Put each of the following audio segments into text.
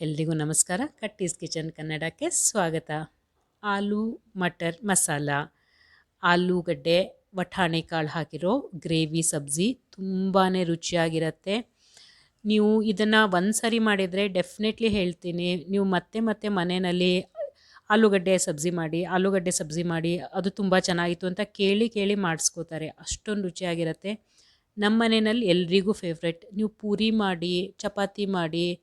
ಎಲ್ರಿಗೂ ನಮಸ್ಕಾರ. ಕಟ್ಟೀಸ್ ಕಿಚನ್ ಕನ್ನಡಕ್ಕೆ ಸ್ವಾಗತ. ಆಲೂ, ಮಟರ್, ಮಸಾಲ. ಆಲೂಗಡ್ಡೆ ವಠಾಣೆ ಕಾಳು ಹಾಕಿರೋ ಗ್ರೇವಿ, ಸಬ್ಜಿ ತುಂಬಾ ರುಚಿಯಾಗಿರುತ್ತೆ. ನೀವು ಇದನ್ನು ಒಂದು ಸರಿ ಮಾಡಿದರೆ ಡೆಫಿನೆಟ್ಲಿ ಹೇಳ್ತೀನಿ. ನೀವು ಮತ್ತೆ ಮತ್ತೆ ಮನೆಯಲ್ಲಿ ಆಲೂಗಡ್ಡೆ ಸಬ್ಜಿ ಮಾಡಿ, ಆಲೂಗಡ್ಡೆ ಸಬ್ಜಿ ಮಾಡಿ, ಅದು ತುಂಬ ಚೆನ್ನಾಗಿತ್ತು ಅಂತ ಕೇಳಿ ಕೇಳಿ ಮಾಡಿಸ್ಕೋತಾರೆ. ಅಷ್ಟೊಂದು ರುಚಿಯಾಗಿರುತ್ತೆ. ನಮ್ಮ ಮನೆಯಲ್ಲಿ ಎಲ್ರಿಗೂ ಫೇವ್ರೆಟ್ ನೀವು ಪೂರಿ ಮಾಡಿ, ಚಪಾತಿ ಮಾಡಿ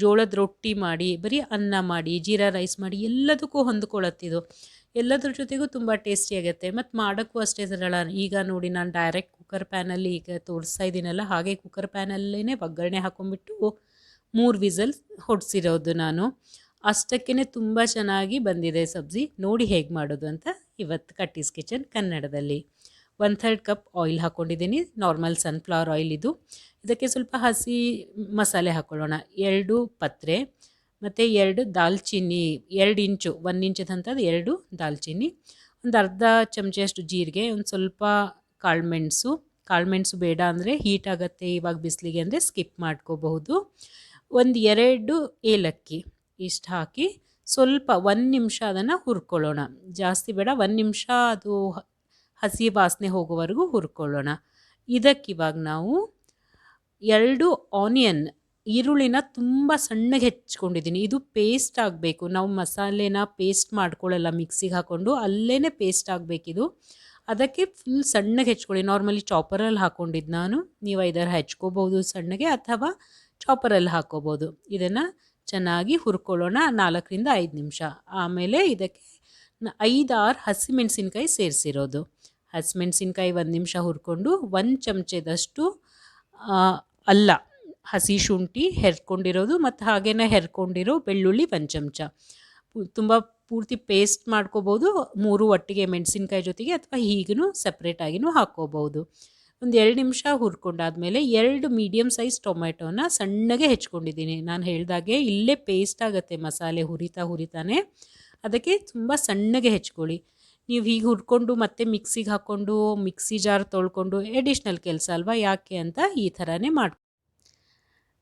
ಜೋಳದ ರೊಟ್ಟಿ ಮಾಡಿ, ಬರೀ ಅನ್ನ ಮಾಡಿ, ಜೀರಾ ರೈಸ್ ಮಾಡಿ ಎಲ್ಲದಕ್ಕೂ ಹೊಂದ್ಕೊಳ್ಳುತ್ತಿದ್ದು ಎಲ್ಲದ್ರ ಜೊತೆಗೂ ತುಂಬ ಟೇಸ್ಟಿಯಾಗುತ್ತೆ ಮತ್ತು ಮಾಡೋಕ್ಕೂ ಅಷ್ಟೇ ಸರಳ. ಈಗ ನೋಡಿ ನಾನು ಡೈರೆಕ್ಟ್ ಕುಕ್ಕರ್ ಪ್ಯಾನಲ್ಲಿ ಈಗ ತೋರಿಸ್ತಾ ಇದ್ದೀನಲ್ಲ, ಹಾಗೆ ಕುಕ್ಕರ್ ಪ್ಯಾನಲ್ಲೇ ಒಗ್ಗರಣೆ ಹಾಕೊಂಡ್ಬಿಟ್ಟು ಮೂರು ವಿಸಲ್ ಹೊಡ್ಸಿರೋದು ನಾನು. ಅಷ್ಟಕ್ಕೇ ತುಂಬ ಚೆನ್ನಾಗಿ ಬಂದಿದೆ ಸಬ್ಜಿ. ನೋಡಿ ಹೇಗೆ ಮಾಡೋದು ಅಂತ ಇವತ್ತು ಕಟ್ಟೀಸ್ ಕಿಚನ್ ಕನ್ನಡದಲ್ಲಿ. ಒನ್ ಥರ್ಡ್ ಕಪ್ ಆಯಿಲ್ ಹಾಕ್ಕೊಂಡಿದ್ದೀನಿ ನಾರ್ಮಲ್ ಸನ್ಫ್ಲವರ್ ಆಯಿಲ್ ಇದು. ಇದಕ್ಕೆ ಸ್ವಲ್ಪ ಹಸಿ ಮಸಾಲೆ ಹಾಕ್ಕೊಳ್ಳೋಣ ಎರಡು ಪತ್ರೆ, ಮತ್ತು ಎರಡು ದಾಲ್ಚಿನ್ನಿ, ಎರಡು ಇಂಚು, ಒಂದು ಇಂಚದಂಥದ್ದು ಎರಡು ದಾಲ್ಚಿನ್ನಿ, ಒಂದು ಅರ್ಧ ಚಮಚಷ್ಟು ಜೀರಿಗೆ, ಒಂದು ಸ್ವಲ್ಪ ಕಾಳುಮೆಣಸು ಕಾಳುಮೆಣಸು ಬೇಡ ಅಂದರೆ ಹೀಟ್ ಆಗುತ್ತೆ ಇವಾಗ ಬಿಸಿಲಿಗೆ ಅಂದರೆ ಸ್ಕಿಪ್ ಮಾಡ್ಕೋಬಹುದು. ಒಂದು ಎರಡು ಏಲಕ್ಕಿ ಇಷ್ಟು ಹಾಕಿ ಸ್ವಲ್ಪ ಒಂದು ನಿಮಿಷ ಅದನ್ನು ಹುರ್ಕೊಳ್ಳೋಣ. ಜಾಸ್ತಿ ಬೇಡ, ಒಂದು ನಿಮಿಷ ಅದು ಹಸಿ ವಾಸನೆ ಹೋಗೋವರೆಗೂ ಹುರ್ಕೊಳ್ಳೋಣ. ಇದಕ್ಕಿವಾಗ ನಾವು ಎರಡು ಆನಿಯನ್ ಈರುಳ್ಳಿನ ತುಂಬ ಸಣ್ಣಗೆ ಹೆಚ್ಕೊಂಡಿದ್ದೀನಿ ಇದು ಪೇಸ್ಟ್ ಆಗಬೇಕು. ನಾವು ಮಸಾಲೆನ ಪೇಸ್ಟ್ ಮಾಡ್ಕೊಳ್ಳಲ್ಲ ಮಿಕ್ಸಿಗೆ ಹಾಕ್ಕೊಂಡು ಅಲ್ಲೇ ಪೇಸ್ಟ್ ಆಗಬೇಕಿದು. ಅದಕ್ಕೆ ಫುಲ್ ಸಣ್ಣಗೆ ಹೆಚ್ಕೊಳ್ಳಿ ನಾರ್ಮಲಿ ಚಾಪರಲ್ಲಿ ಹಾಕ್ಕೊಂಡಿದ್ದು ನಾನು. ನೀವು ಐದಾರು ಹೆಚ್ಕೋಬೋದು ಸಣ್ಣಗೆ ಅಥವಾ ಚಾಪರಲ್ಲಿ ಹಾಕ್ಕೋಬೋದು ಇದನ್ನು ಚೆನ್ನಾಗಿ ಹುರ್ಕೊಳ್ಳೋಣ ನಾಲ್ಕರಿಂದ ಐದು ನಿಮಿಷ. ಆಮೇಲೆ ಇದಕ್ಕೆ ಐದಾರು ಹಸಿಮೆಣಸಿನ್ಕಾಯಿ ಸೇರಿಸಿರೋದು. ಹಸಿಮೆಣಸಿನ್ಕಾಯಿ ಒಂದು ನಿಮಿಷ ಹುರ್ಕೊಂಡು ಒಂದು ಚಮಚದಷ್ಟು ಅಲ್ಲ, ಹಸಿ ಶುಂಠಿ ಹೆರ್ಕೊಂಡಿರೋದು ಮತ್ತು ಹಾಗೇನೆ ಹೆರ್ಕೊಂಡಿರೋ ಬೆಳ್ಳುಳ್ಳಿ ಒಂದು ಚಮಚ. ತುಂಬ ಪೂರ್ತಿ ಪೇಸ್ಟ್ ಮಾಡ್ಕೋಬೋದು, ಮೂರು ಒಟ್ಟಿಗೆ ಮೆಣಸಿನ್ಕಾಯಿ ಜೊತೆಗೆ ಅಥವಾ ಹೀಗೂ ಸಪ್ರೇಟಾಗಿನೂ ಹಾಕ್ಕೋಬೋದು. ಒಂದು ಎರಡು ನಿಮಿಷ ಹುರ್ಕೊಂಡಾದ್ಮೇಲೆ ಎರಡು ಮೀಡಿಯಮ್ ಸೈಜ್ ಟೊಮೆಟೊನ ಸಣ್ಣಗೆ ಹೆಚ್ಕೊಂಡಿದ್ದೀನಿ. ನಾನು ಹೇಳಿದಾಗೆ ಇಲ್ಲೇ ಪೇಸ್ಟ್ ಆಗುತ್ತೆ ಮಸಾಲೆ ಹುರಿತಾ ಹುರಿತಾನೆ. ಅದಕ್ಕೆ ತುಂಬ ಸಣ್ಣಗೆ ಹೆಚ್ಕೊಳ್ಳಿ. ನೀವು ಹೀಗೆ ಹುರ್ಕೊಂಡು ಮತ್ತೆ ಮಿಕ್ಸಿಗೆ ಹಾಕ್ಕೊಂಡು ಮಿಕ್ಸಿ ಜಾರ್ ತೊಳ್ಕೊಂಡು ಎಡಿಷ್ನಲ್ ಕೆಲಸ ಅಲ್ವಾ? ಯಾಕೆ ಅಂತ ಈ ಥರನೇ ಮಾಡಿ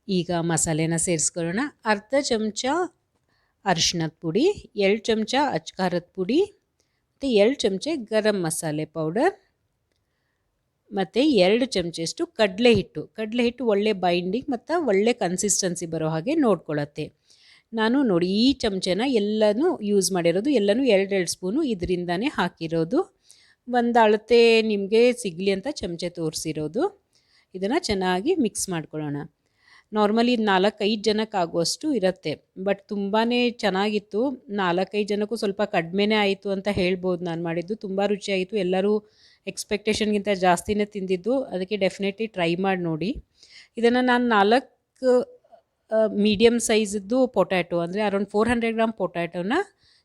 ಈಗ ಮಸಾಲೆನ ಸೇರಿಸ್ಕೊಳ್ಳೋಣ. ಅರ್ಧ ಚಮಚ ಅರಿಶಿನದ ಪುಡಿ, ಎರಡು ಚಮಚ ಅಚ್ಕಾರದ ಪುಡಿ, ಮತ್ತು ಎರಡು ಚಮಚ ಗರಂ ಮಸಾಲೆ ಪೌಡರ್, ಮತ್ತು ಎರಡು ಚಮಚಷ್ಟು ಕಡಲೆ ಹಿಟ್ಟು ಕಡಲೆ ಹಿಟ್ಟು ಒಳ್ಳೆ ಬೈಂಡಿಂಗ್ ಮತ್ತು ಒಳ್ಳೆ ಕನ್ಸಿಸ್ಟೆನ್ಸಿ ಬರೋ ಹಾಗೆ ನೋಡ್ಕೊಳ್ಳುತ್ತೆ ನಾನು ನೋಡಿ ಈ ಚಮಚನ ಎಲ್ಲನೂ ಯೂಸ್ ಮಾಡಿರೋದು, ಎಲ್ಲನೂ ಎರಡೆರಡು ಸ್ಪೂನು ಇದರಿಂದಾನೇ ಹಾಕಿರೋದು. ಒಂದು ಅಳತೆ ನಿಮಗೆ ಸಿಗಲಿ ಅಂತ ಚಮಚೆ ತೋರಿಸಿರೋದು. ಇದನ್ನು ಚೆನ್ನಾಗಿ ಮಿಕ್ಸ್ ಮಾಡ್ಕೊಳ್ಳೋಣ. ನಾರ್ಮಲಿ ನಾಲ್ಕೈದು ಜನಕ್ಕಾಗುವಷ್ಟು ಇರುತ್ತೆ ಬಟ್ ತುಂಬಾ ಚೆನ್ನಾಗಿತ್ತು. ನಾಲ್ಕೈದು ಜನಕ್ಕೂ ಸ್ವಲ್ಪ ಕಡಿಮೆನೇ ಆಯಿತು ಅಂತ ಹೇಳ್ಬೋದು. ನಾನು ಮಾಡಿದ್ದು ತುಂಬ ರುಚಿಯಾಗಿತ್ತು. ಎಲ್ಲರೂ ಎಕ್ಸ್ಪೆಕ್ಟೇಷನ್ಗಿಂತ ಜಾಸ್ತಿನೇ ತಿಂದಿದ್ದು. ಅದಕ್ಕೆ ಡೆಫಿನೆಟ್ಲಿ ಟ್ರೈ ಮಾಡಿ ನೋಡಿ. ಇದನ್ನು ನಾನು ನಾಲ್ಕು ಮೀಡಿಯಮ್ ಸೈಜದ್ದು ಪೊಟ್ಯಾಟೊ ಅಂದರೆ ಅರೌಂಡ್ ಫೋರ್ ಹಂಡ್ರೆಡ್ ಗ್ರಾಮ್ ಪೊಟ್ಯಾಟೊನ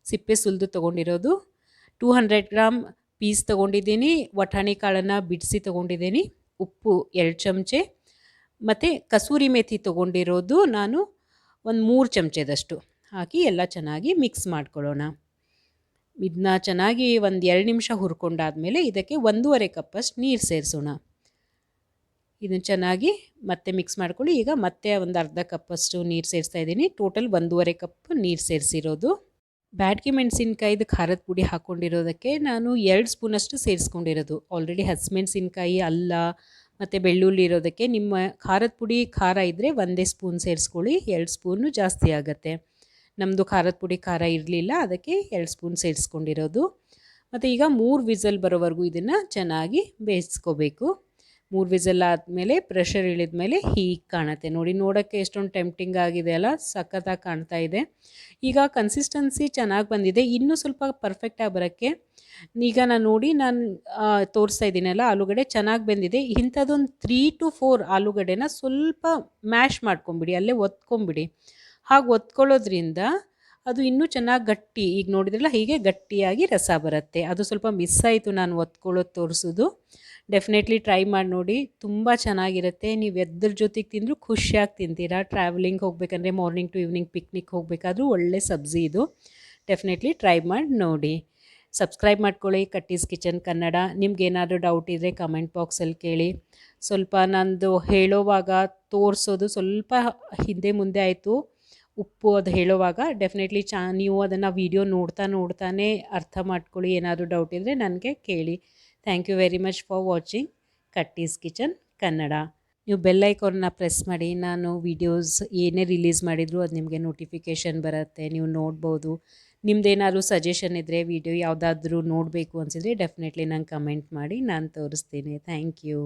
ಸಿಪ್ಪೆ ಸುಲಿದು ತೊಗೊಂಡಿರೋದು. ಟೂ ಹಂಡ್ರೆಡ್ ಗ್ರಾಮ್ ಪೀಸ್ ತೊಗೊಂಡಿದ್ದೀನಿ. ವಟಾಣಿ ಕಾಳನ್ನು ಬಿಡಿಸಿ ತೊಗೊಂಡಿದ್ದೀನಿ. ಉಪ್ಪು ಎರಡು ಚಮಚೆ. ಮತ್ತು ಕಸೂರಿ ಮೇಥಿ ತೊಗೊಂಡಿರೋದು ನಾನು ಒಂದು ಮೂರು ಚಮಚದಷ್ಟು. ಹಾಕಿ ಎಲ್ಲ ಚೆನ್ನಾಗಿ ಮಿಕ್ಸ್ ಮಾಡ್ಕೊಳ್ಳೋಣ. ಇದನ್ನ ಚೆನ್ನಾಗಿ ಒಂದು ಎರಡು ನಿಮಿಷ ಹುರ್ಕೊಂಡಾದ್ಮೇಲೆ ಇದಕ್ಕೆ ಒಂದೂವರೆ ಕಪ್ಪಷ್ಟು ನೀರು ಸೇರಿಸೋಣ. ಇದನ್ನು ಚೆನ್ನಾಗಿ ಮತ್ತೆ ಮಿಕ್ಸ್ ಮಾಡ್ಕೊಳ್ಳಿ. ಈಗ ಮತ್ತೆ ಒಂದು ಅರ್ಧ ಕಪ್ಪಷ್ಟು ನೀರು ಸೇರಿಸ್ತಾ ಇದ್ದೀನಿ. ಟೋಟಲ್ ಒಂದೂವರೆ ಕಪ್ ನೀರು ಸೇರಿಸಿರೋದು. ಬ್ಯಾಡ್ಗೆ ಮೆಣಸಿನ್ಕಾಯ್ದು ಖಾರದ ಪುಡಿ ಹಾಕ್ಕೊಂಡಿರೋದಕ್ಕೆ ನಾನು ಎರಡು ಸ್ಪೂನಷ್ಟು ಸೇರಿಸ್ಕೊಂಡಿರೋದು. ಆಲ್ರೆಡಿ ಹಸಿಮೆಣಸಿನ್ಕಾಯಿ, ಅಲ್ಲ, ಮತ್ತು ಬೆಳ್ಳುಳ್ಳಿ ಇರೋದಕ್ಕೆ ನಿಮ್ಮ ಖಾರದ ಪುಡಿ ಖಾರ ಇದ್ದರೆ ಒಂದೇ ಸ್ಪೂನ್ ಸೇರಿಸ್ಕೊಳ್ಳಿ. ಎರಡು ಸ್ಪೂನು ಜಾಸ್ತಿ ಆಗುತ್ತೆ. ನಮ್ಮದು ಖಾರದ ಪುಡಿ ಖಾರ ಇರಲಿಲ್ಲ, ಅದಕ್ಕೆ ಎರಡು ಸ್ಪೂನ್ ಸೇರಿಸ್ಕೊಂಡಿರೋದು. ಮತ್ತು ಈಗ ಮೂರು ವಿಸಲ್ ಬರೋವರೆಗೂ ಇದನ್ನು ಚೆನ್ನಾಗಿ ಬೇಯಿಸ್ಕೋಬೇಕು. ಮೂರು ವಿಸಲ್ ಆದಮೇಲೆ ಪ್ರೆಷರ್ ಇಳಿದ ಮೇಲೆ ಹೀಗೆ ಕಾಣುತ್ತೆ. ನೋಡಿ, ನೋಡೋಕ್ಕೆ ಎಷ್ಟೊಂದು ಟೆಂಪ್ಟಿಂಗ್ ಆಗಿದೆ ಅಲ್ಲ, ಸಖತ್ತಾಗಿ ಕಾಣ್ತಾ ಇದೆ. ಈಗ ಕನ್ಸಿಸ್ಟೆನ್ಸಿ ಚೆನ್ನಾಗಿ ಬಂದಿದೆ. ಇನ್ನೂ ಸ್ವಲ್ಪ ಪರ್ಫೆಕ್ಟಾಗಿ ಬರೋಕ್ಕೆ ಈಗ ನಾನು ನೋಡಿ, ನಾನು ತೋರಿಸ್ತಾ ಇದ್ದೀನಲ್ಲ, ಆಲೂಗಡ್ಡೆ ಚೆನ್ನಾಗಿ ಬಂದಿದೆ. ಇಂಥದ್ದೊಂದು ತ್ರೀ ಟು ಫೋರ್ ಆಲೂಗಡ್ಡೆನ ಸ್ವಲ್ಪ ಮ್ಯಾಶ್ ಮಾಡ್ಕೊಂಬಿಡಿ, ಅಲ್ಲೇ ಒತ್ಕೊಂಬಿಡಿ. ಹಾಗೆ ಒತ್ಕೊಳ್ಳೋದ್ರಿಂದ ಅದು ಇನ್ನೂ ಚೆನ್ನಾಗಿ ಗಟ್ಟಿ, ಈಗ ನೋಡಿದ್ರಲ್ಲ, ಹೀಗೆ ಗಟ್ಟಿಯಾಗಿ ರಸ ಬರುತ್ತೆ. ಅದು ಸ್ವಲ್ಪ ಮಿಸ್ ಆಯಿತು ನಾನು ಒತ್ಕೊಳ್ಳೋದು ತೋರಿಸೋದು. ಡೆಫಿನೆಟ್ಲಿ ಟ್ರೈ ಮಾಡಿ ನೋಡಿ. ತುಂಬ ಚೆನ್ನಾಗಿರುತ್ತೆ. ನೀವು ಎದ್ರ ಜೊತೆಗೆ ತಿಂದರೂ ಖುಷಿಯಾಗಿ ತಿಂತೀರಾ. ಟ್ರಾವೆಲಿಂಗ್ ಹೋಗಬೇಕಂದ್ರೆ ಮಾರ್ನಿಂಗ್ ಟು ಈವ್ನಿಂಗ್ ಪಿಕ್ನಿಕ್ ಹೋಗಬೇಕಾದ್ರೂ ಒಳ್ಳೆ ಸಬ್ಜಿ ಇದು. ಡೆಫಿನೆಟ್ಲಿ ಟ್ರೈ ಮಾಡಿ ನೋಡಿ. ಸಬ್ಸ್ಕ್ರೈಬ್ ಮಾಡ್ಕೊಳ್ಳಿ. ಕಟ್ಟೀಸ್ ಕಿಚನ್ ಕನ್ನಡ ನಿಮ್ಗೇನಾದರೂ ಡೌಟ್ ಇದ್ದರೆ ಕಮೆಂಟ್ ಬಾಕ್ಸಲ್ಲಿ ಕೇಳಿ. ಸ್ವಲ್ಪ ನಂದು ಹೇಳೋವಾಗ ತೋರಿಸೋದು ಸ್ವಲ್ಪ ಹಿಂದೆ ಮುಂದೆ ಆಯಿತು. ಉಪ್ಪು ಅದು ಹೇಳುವಾಗ ಡೆಫಿನೆಟ್ಲಿ ಚಾ, ನೀವು ಅದನ್ನು ವೀಡಿಯೋ ನೋಡ್ತಾ ನೋಡ್ತಾನೆ ಅರ್ಥ ಮಾಡ್ಕೊಳ್ಳಿ. ಏನಾದರೂ ಡೌಟ್ ಇದ್ದರೆ ನನಗೆ ಕೇಳಿ. Thank you very much for watching Katty's kitchen Kannada ನೀವು ಬೆಲ್ ಐಕಾನ್ನ ಪ್ರೆಸ್ ಮಾಡಿ, ನಾನು ವೀಡಿಯೋಸ್ ಏನೇ ರಿಲೀಸ್ ಮಾಡಿದರೂ ಅದು ನಿಮಗೆ ನೋಟಿಫಿಕೇಷನ್ ಬರುತ್ತೆ, ನೀವು ನೋಡ್ಬೋದು. ನಿಮ್ಮದೇನಾದ್ರು ಸಜೆಷನ್ ಇದ್ದರೆ ವಿಡಿಯೋ ಯಾವುದಾದ್ರೂ ನೋಡಬೇಕು ಅನಿಸಿದರೆ ಡೆಫಿನೆಟ್ಲಿ ನಂಗೆ ಕಮೆಂಟ್ ಮಾಡಿ, ನಾನು ತೋರಿಸ್ತೀನಿ. Thank you